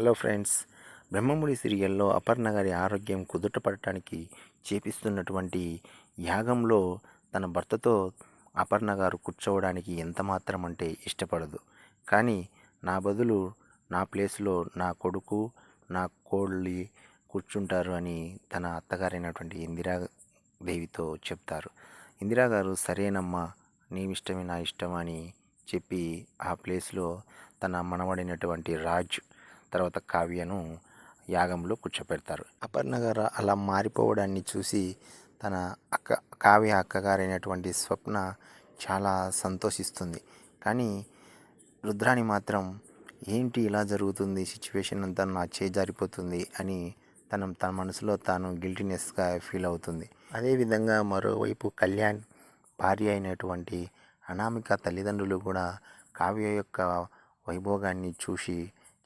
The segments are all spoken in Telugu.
హలో ఫ్రెండ్స్ బ్రహ్మముడి సీరియల్లో అపర్ణ గారి ఆరోగ్యం కుదుటపడటానికి చేపిస్తున్నటువంటి యాగంలో తన భర్తతో అపర్ణ గారు కూర్చోవడానికి ఎంత మాత్రం అంటే ఇష్టపడదు. కానీ నా బదులు నా ప్లేస్లో నా కొడుకు నా కోళ్ళి కూర్చుంటారు అని తన అత్తగారైనటువంటి ఇందిరాదేవితో చెప్తారు. ఇందిరా గారు సరేనమ్మా నీ ఇష్టమే నా ఇష్టం అని చెప్పి ఆ ప్లేస్లో తన మనవడైనటువంటి రాజ్ తర్వాత కావ్యను యాగంలో కూర్చోపెడతారు. అపర్ణ గారు అలా మారిపోవడాన్ని చూసి తన అక్క కావ్య అక్కగారైనటువంటి స్వప్న చాలా సంతోషిస్తుంది. కానీ రుద్రాణి మాత్రం ఏంటి ఇలా జరుగుతుంది? సిచ్యువేషన్ అంతా నా చేజారిపోతుంది అని తన తన మనసులో తాను గిల్టీనెస్గా ఫీల్ అవుతుంది. అదేవిధంగా మరోవైపు కళ్యాణ్ భార్య అయినటువంటి అనామిక తల్లిదండ్రులు కూడా కావ్య యొక్క వైభోగాన్ని చూసి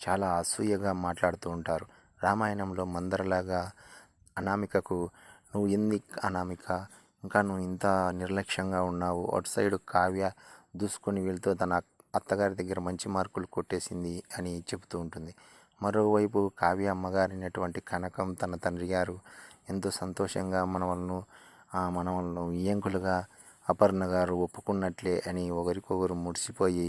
చాలా అసూయగా మాట్లాడుతూ ఉంటారు. రామాయణంలో మందరలాగా అనామికకు నువ్వు ఎంది అనామిక? ఇంకా నువ్వు ఇంత నిర్లక్ష్యంగా ఉన్నావు. అటు సైడ్ కావ్య దూసుకొని వెళ్తూ తన అత్తగారి దగ్గర మంచి మార్కులు కొట్టేసింది అని చెబుతూ ఉంటుంది. మరోవైపు కావ్య అమ్మగారైనటువంటి కనకం తన తండ్రి గారు ఎంతో సంతోషంగా మనవలను మనవలను ఇయ్యంకులుగా అపర్ణ గారు ఒప్పుకున్నట్లే అని ఒకరికొకరు ముడిసిపోయి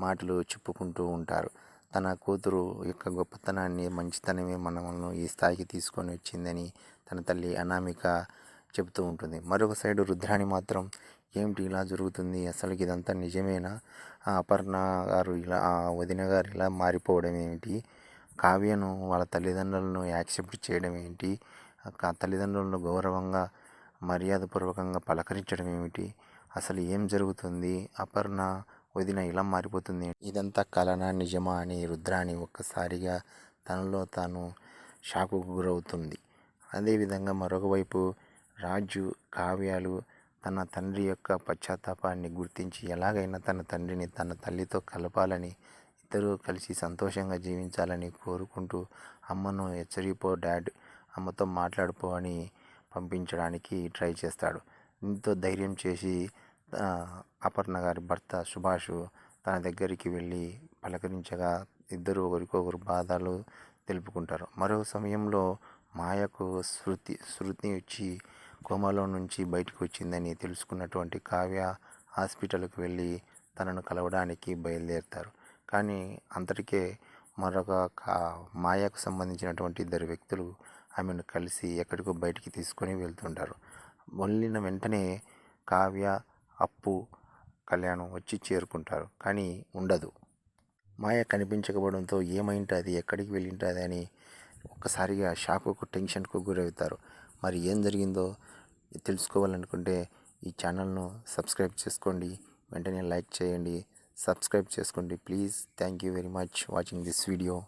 మాటలు చెప్పుకుంటూ ఉంటారు. తన కూతురు యొక్క గొప్పతనాన్ని మంచితనమే మనల్ని ఈ స్థాయికి తీసుకొని వచ్చిందని తన తల్లి అనామిక చెబుతూ ఉంటుంది. మరొక సైడు రుద్రాణి మాత్రం ఏమిటి ఇలా జరుగుతుంది? అసలు ఇదంతా నిజమేనా? ఆ అపర్ణ గారు ఇలా ఆ వదిన గారు ఇలా మారిపోవడం ఏమిటి? కావ్యను వాళ్ళ తల్లిదండ్రులను యాక్సెప్ట్ చేయడం ఏంటి తల్లిదండ్రులను గౌరవంగా మర్యాదపూర్వకంగా పలకరించడం ఏమిటి? అసలు ఏం జరుగుతుంది? అపర్ణ వదిన ఇలా మారిపోతుంది. ఇదంతా కలనా నిజమా అని రుద్రాణి ఒక్కసారిగా తనలో తాను షాకుకు గురవుతుంది. అదేవిధంగా మరొక వైపు రాజు కావ్యాలు తన తండ్రి యొక్క పశ్చాత్తాపాన్ని గుర్తించి ఎలాగైనా తన తండ్రిని తన తల్లితో కలపాలని ఇద్దరూ కలిసి సంతోషంగా జీవించాలని కోరుకుంటూ అమ్మను హెచ్చరిపో డాడ్ అమ్మతో మాట్లాడిపో అని పంపించడానికి ట్రై చేస్తాడు. దీంతో ధైర్యం చేసి అపర్ణ గారి భర్త సుభాష్ తన దగ్గరికి వెళ్ళి పలకరించగా ఇద్దరు ఒకరికొకరు బాధలు తెలుపుకుంటారు. మరో సమయంలో మాయకు శృతి శృతి వచ్చి కోమాలో నుంచి బయటకు వచ్చిందని తెలుసుకున్నటువంటి కావ్య హాస్పిటల్కి వెళ్ళి తనను కలవడానికి బయలుదేరుతారు. కానీ అంతటికే మరొక కా మాయకు సంబంధించినటువంటి ఇద్దరు వ్యక్తులు ఆమెను కలిసి ఎక్కడికో బయటికి తీసుకొని వెళ్తుంటారు. వెళ్ళిన వెంటనే కావ్య అప్పు కళ్యాణం వచ్చి చేరుకుంటారు. కానీ ఉండదు. మాయ కనిపించకపోవడంతో ఏమైంటుంది? ఎక్కడికి వెళ్ళింటుంది? అని ఒక్కసారిగా షాకుకు టెన్షన్కు గురవుతారు. మరి ఏం జరిగిందో తెలుసుకోవాలనుకుంటే ఈ ఛానల్ను సబ్స్క్రైబ్ చేసుకోండి. వెంటనే లైక్ చేయండి. సబ్స్క్రైబ్ చేసుకోండి. Please. Thank you very much watching this video.